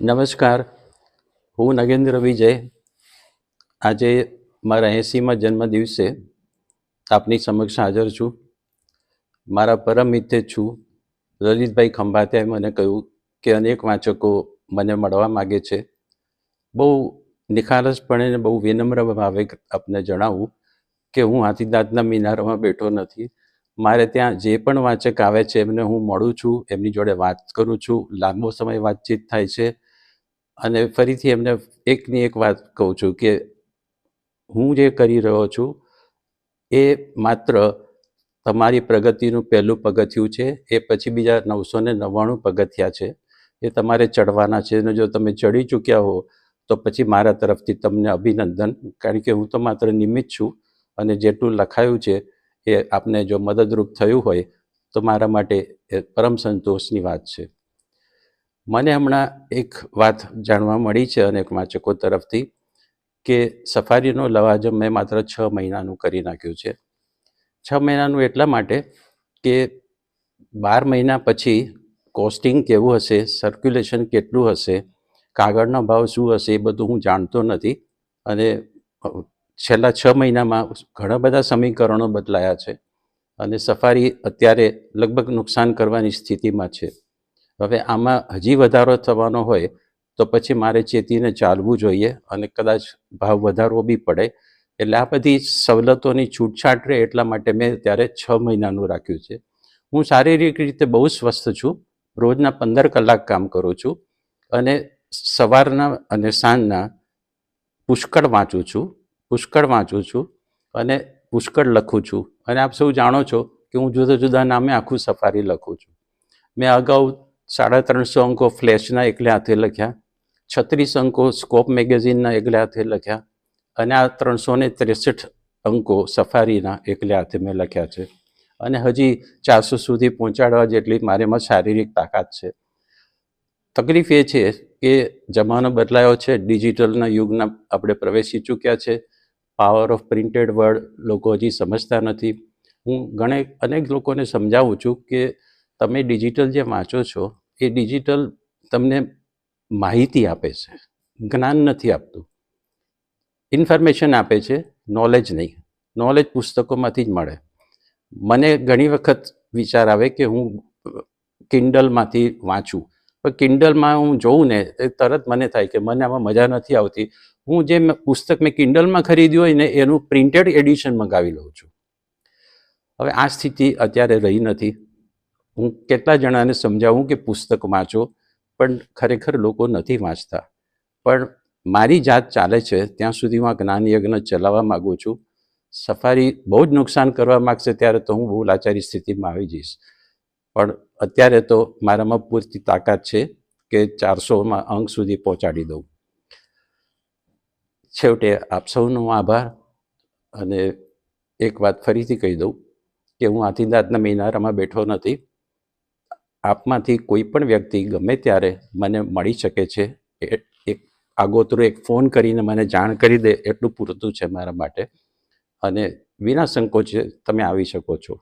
નમસ્કાર. હું નગેન્દ્ર વિજય. આજે મારા એંસીમાં જન્મદિવસે આપની સમક્ષ હાજર છું. મારા પરમ મિત્ર છું લલિતભાઈ ખંભાતિયાએ મને કહ્યું કે અનેક વાચકો મને મળવા માગે છે. બહુ નિખાલસપણે ને બહુ વિનમ્ર ભાવે આપને જણાવું કે હું હાથીદાંતના મિનારમાં બેઠો નથી. મારે ત્યાં જે પણ વાચક આવે છે એમને હું મળું છું, એમની જોડે વાત કરું છું. લાંબો સમય વાતચીત થાય છે. અને ફરીથી એમને એકની એક વાત કહું છું કે હું જે કરી રહ્યો છું, એ માત્ર તમારી પ્રગતિનું પહેલું પગથિયું છે, એ પછી બીજા નવસો ને નવ્વાણું પગથિયા છે. એ તમારે ચડવાના છે. અને જો તમે ચડી ચૂક્યા હો, તો પછી મારા તરફથી તમને અભિનંદન. કારણ કે હું તો માત્ર નિમિત્ત છું અને જેટલું લખાયું છે, એ આપને જો મદદરૂપ થયું હોય, તો મારા માટે એ પરમ સંતોષની વાત છે. મને હમણાં એક વાત જાણવા મળી છે અનેક વાચકો તરફથી કે સફારીનો લવાજમ મેં માત્ર છ મહિનાનું કરી નાખ્યું છે. છ મહિનાનું એટલા માટે કે બાર મહિના પછી કોસ્ટિંગ કેવું હશે, સર્ક્યુલેશન કેટલું હશે, કાગળનો ભાવ શું હશે એ બધું હું જાણતો નથી અને છેલ્લા છ મહિનામાં ઘણા બધા સમીકરણો બદલાયા છે અને સફારી અત્યારે લગભગ નુકસાન કરવાની સ્થિતિમાં છે. હવે આમાં હજી વધારો થવાનો હોય તો પછી મારે ચેતીને ચાલવું જોઈએ અને કદાચ ભાવ વધારવો બી પડે. એટલે આ બધી સવલતોની છૂટછાટ રહે એટલા માટે મેં ત્યારે છ મહિનાનું રાખ્યું છે. હું શારીરિક રીતે બહુ સ્વસ્થ છું. રોજના પંદર કલાક કામ કરું છું અને સવારના અને સાંજના પુષ્કળ વાંચું છું, પુષ્કળ વાંચું છું અને પુષ્કળ લખું છું. અને આપ સૌ જાણો છો કે હું જુદા જુદા નામે આખું સફારી લખું છું. મેં અગાઉ સાડા ત્રણસો અંકો ફ્લેશના એકલે હાથે લખ્યા, છત્રીસ અંકો સ્કોપ મેગેઝિનના એકલે હાથે લખ્યા અને આ ત્રણસો ને ત્રેસઠ અંકો સફારીના એકલે હાથે મેં લખ્યા છે. અને હજી ચારસો સુધી પહોંચાડવા જેટલી મારેમાં શારીરિક તાકાત છે. તકલીફ એ છે કે જમાનો બદલાયો છે, ડિજિટલના યુગના આપણે પ્રવેશી ચૂક્યા છે પાવર ઓફ પ્રિન્ટેડ વર્ડ લોકો હજી સમજતા નથી. હું ઘણે અનેક લોકોને સમજાવું છું કે તમે ડિજિટલ જે વાંચો છો એ ડિજિટલ તમને માહિતી આપે છે. જ્ઞાન નથી આપતું. ઇન્ફોર્મેશન આપે છે, નોલેજ નહીં. નોલેજ પુસ્તકોમાંથી જ મળે. મને ઘણી વખત વિચાર આવે કે હું કિન્ડલમાંથી વાંચું. પણ કિન્ડલમાં હું જોઉં ને, એ તરત મને થાય કે મને આમાં મજા નથી આવતી. હું જે પુસ્તક મેં કિન્ડલમાં ખરીદ્યું હોય ને, એનું પ્રિન્ટેડ એડિશન મંગાવી લઉં છું. હવે આ સ્થિતિ અત્યારે રહી નથી. હું કેટલા જણાને સમજાવું કે પુસ્તક વાંચો, પણ ખરેખર લોકો નથી વાંચતા. પણ મારી જાત ચાલે છે, ત્યાં સુધી હું જ્ઞાન યજ્ઞ ચલાવવા માગું છું. સફારી બહુ જ નુકસાન કરવા માગશે ત્યારે તો હું બહુ લાચારી સ્થિતિમાં આવી જઈશ. પણ અત્યારે તો મારામાં પૂરતી તાકાત છે કે ચારસોમાં અંક સુધી પહોંચાડી દઉં. છેવટે આપ સૌનો આભાર અને એક વાત ફરીથી કહી દઉં કે હું આથી દાંતના મિનારામાં બેઠો નથી. આપમાંથી કોઈ પણ વ્યક્તિ ગમે ત્યારે મને મળી શકે છે એક આગોતરું એક ફોન કરીને મને જાણ કરી દે એટલું પૂરતું છે મારા માટે. અને વિના સંકોચે તમે આવી શકો છો.